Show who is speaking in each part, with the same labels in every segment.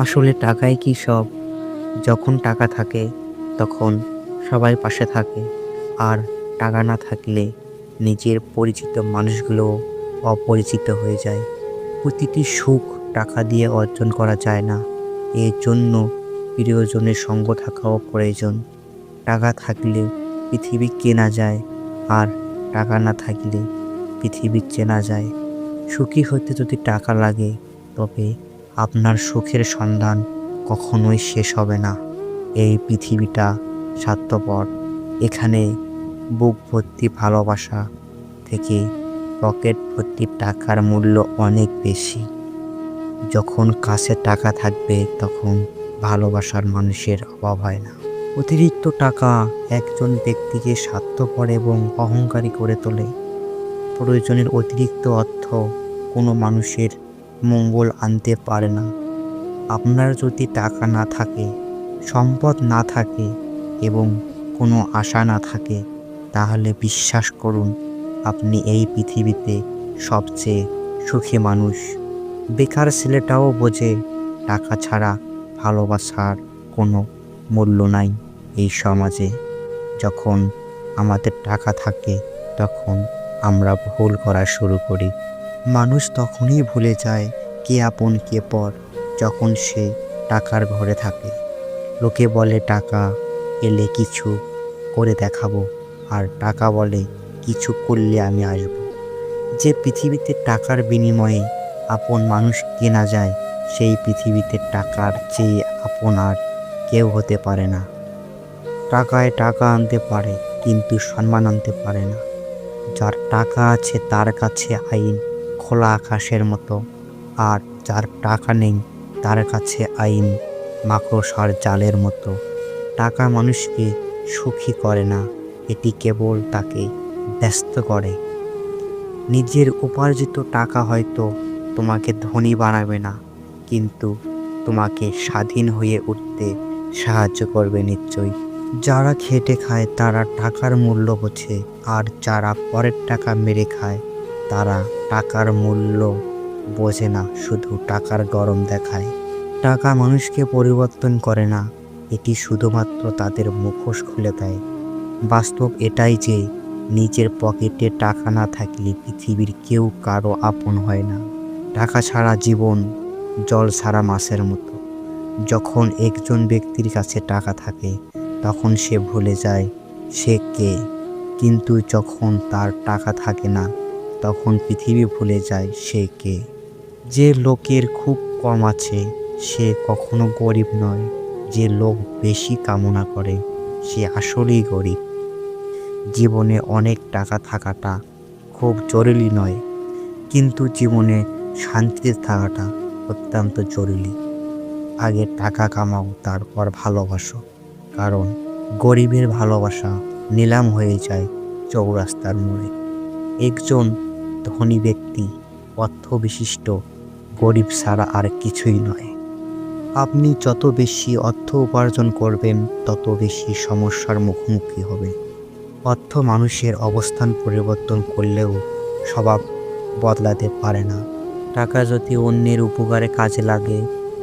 Speaker 1: আসলে টাকাই কি সব? যখন টাকা থাকে, তখন সবাই পাশে থাকে। আর টাকা না থাকলে নিজের পরিচিত মানুষগুলো অপরিচিত হয়ে যায়। প্রতিটি সুখ টাকা দিয়ে অর্জন করা যায় না। এর জন্য প্রিয়জনের সঙ্গ থাকাও প্রয়োজন। টাকা থাকলে পৃথিবী কেনা যায়, আর টাকা না থাকলে পৃথিবী চেনা যায়। সুখী হতে যদি টাকা লাগে, তবে আপনার সুখের সন্ধান কখনোই শেষ হবে না। এই পৃথিবীটা স্বার্থপর। এখানে বুক ভর্তি ভালোবাসা থেকে পকেট ভর্তি টাকার মূল্য অনেক বেশি। যখন কাছে টাকা থাকবে তখন ভালোবাসার মানুষের অভাব হয় না। অতিরিক্ত টাকা একজন ব্যক্তিকে স্বার্থপর এবং অহংকারী করে তোলে। প্রয়োজনের অতিরিক্ত অর্থ কোনো মানুষের মঙ্গল আনতে পারে না। আপনার যদি টাকা না থাকে, সম্পদ না থাকে এবং কোনো আশা না থাকে, তাহলে বিশ্বাস করুন, আপনি এই পৃথিবীতে সবচেয়ে সুখী মানুষ। বেকার ছেলেটাও বোঝে, টাকা ছাড়া ভালোবাসার কোনো মূল্য নাই এই সমাজে। যখন আমাদের টাকা থাকে, তখন আমরা ভুল করা শুরু করি। মানুষ তখনই ভুলে যায় কে আপন কে পর, যখন সে টাকার ঘরে থাকে। লোকে বলে, টাকা এলে কিছু করে দেখাবো, আর টাকা বলে, কিছু করলে আমি আসব। যে পৃথিবীতে টাকার বিনিময়ে আপন মানুষ কেনা যায়, সেই পৃথিবীতে টাকার চেয়ে আপন আর কেউ হতে পারে না। টাকায় টাকা আনতে পারে, কিন্তু সম্মান আনতে পারে না। যার টাকা আছে, তার কাছে আইন। খোলা আকাশের মতো। আর যার টাকা নেই, তার কাছে আইন, মাকড়সার জালের মতো। টাকা মানুষকে সুখী করে না, এটি কেবল তাকে ব্যস্ত করে। নিজের উপার্জিত টাকা হয়তো তোমাকে ধনী বানাবে না, কিন্তু তোমাকে স্বাধীন হয়ে উঠতে সাহায্য করবে নিশ্চয়ই। যারা খেটে খায়, তারা টাকার মূল্য বোঝে, আর যারা পরের টাকা মেরে খায় তারা টাকার মূল্য বোঝে না, শুধু টাকার গরম দেখায়। টাকা মানুষকে পরিবর্তন করে না, এটি শুধুমাত্র তাদের মুখোশ খুলে দেয়। বাস্তব এটাই যে, নিজের পকেটে টাকা না থাকলে পৃথিবীর কেউ কারও আপন হয় না। টাকা ছাড়া জীবন জল ছাড়া মাছের মতো। যখন একজন ব্যক্তির কাছে টাকা থাকে, তখন সে ভুলে যায় সে কে। কিন্তু যখন তার টাকা থাকে না তখন পৃথিবী ভুলে যায় সে কে। যে লোকের খুব কম আছে, সে কখনো গরিব নয়। যে লোক বেশি কামনা করে, সে আসলেই গরিব। জীবনে অনেক টাকা থাকাটা খুব জরুরি নয়, কিন্তু জীবনে শান্তিতে থাকাটা অত্যন্ত জরুরি। আগে টাকা কামাও, তারপর ভালোবাসো। কারণ গরিবের ভালোবাসা নিলাম হয়ে যায় চৌরাস্তার মোড়ে। একজন ধনী ব্যক্তি অর্থ বিশিষ্ট গরিব ছাড়া আর কিছুই নয়। আপনি যত বেশি অর্থ উপার্জন করবেন, তত বেশি সমস্যার মুখোমুখি হবে অর্থ মানুষের অবস্থান পরিবর্তন করলেও স্বভাব বদলাতে পারে না। টাকা যদি অন্যের উপকারে কাজে লাগে,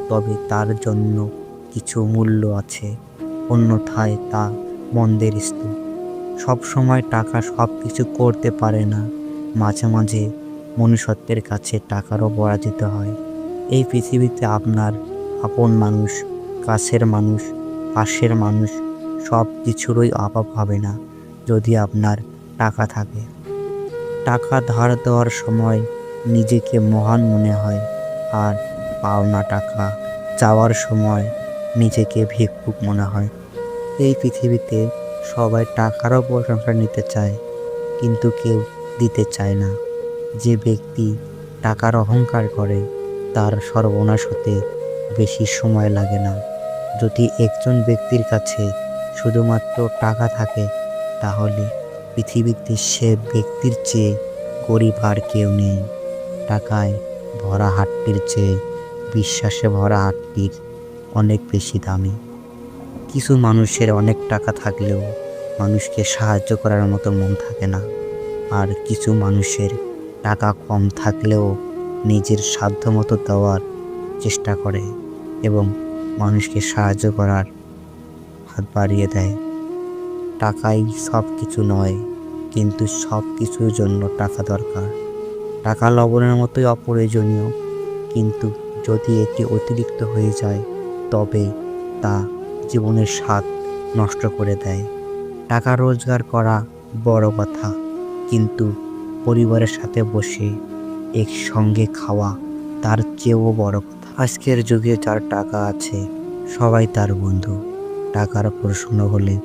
Speaker 1: তবে তার জন্য কিছু মূল্য আছে, অন্যথায় তা মন্দের স্তূপ। সবসময় টাকা সব কিছু করতে পারে না। মাঝে মাঝে মনুষ্যত্বের কাছে টাকারও পরাজিত হয়। এই পৃথিবীতে আপনার, আপন মানুষ, কাছের মানুষ, পাশের মানুষ সব কিছুরই অভাব হবে না যদি আপনার টাকা থাকে। টাকা ধার দেওয়ার সময় নিজেকে মহান মনে হয় আর পাওনা টাকা চাওয়ার সময় নিজেকে ভিক্ষুক মনে হয়। এই পৃথিবীতে সবাই টাকারও প্রশংসা নিতে চায়, কিন্তু কেউ দিতে চায় না। যে ব্যক্তি টাকার অহংকার করে, তার সর্বনাশ হতে বেশি সময় লাগে না। যদি একজন ব্যক্তির কাছে শুধুমাত্র টাকা থাকে, তাহলে পৃথিবীতে সে ব্যক্তির চেয়ে গরিব আর কেউ নেই। টাকায় ভরা হাটটির চেয়ে বিশ্বাসে ভরা হাটটির অনেক বেশি দামি। কিছু মানুষের অনেক টাকা থাকলেও মানুষকে সাহায্য করার মতো মন থাকে না। আর কিছু মানুষের টাকা কম থাকলেও নিজের সাধ্যমতো দেওয়ার চেষ্টা করে এবং মানুষকে সাহায্য করার হাত বাড়িয়ে দেয়। টাকাই সব কিছু নয়, কিন্তু সব কিছুর জন্য টাকা দরকার। টাকা লবণের মতোই অপ্রয়োজনীয়, কিন্তু যদি এটি অতিরিক্ত হয়ে যায়, তবে তা জীবনের স্বাদ নষ্ট করে দেয়। টাকা রোজগার করা বড় কথা। কিন্তু পরিবারের সাথে বসে একসঙ্গে খাওয়া তার চেয়েও বড় কথা। আজকের যুগে যার টাকা আছে, সবাই তার বন্ধু। টাকার প্রশ্ন হলে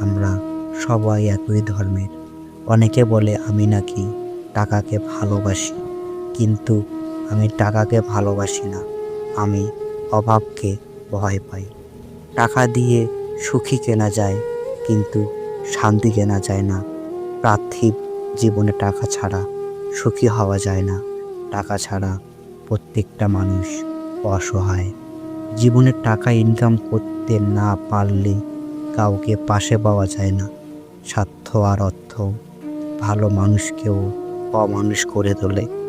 Speaker 1: আমরা সবাই একই ধর্মের। অনেকে বলে, আমি নাকি টাকাকে ভালোবাসি। কিন্তু আমি টাকাকে ভালোবাসি না। আমি অভাবকে ভয় পাই। টাকা দিয়ে সুখী কেনা যায়, কিন্তু শান্তি কেনা যায় না। পার্থিব জীবনে টাকা ছাড়া সুখী হওয়া যায় না। টাকা ছাড়া প্রত্যেকটা মানুষ অসহায়। জীবনে টাকা ইনকাম করতে না পারলে কাউকে পাশে পাওয়া যায় না। স্বার্থ আর অর্থ ভালো মানুষকেও অমানুষ করে তোলে।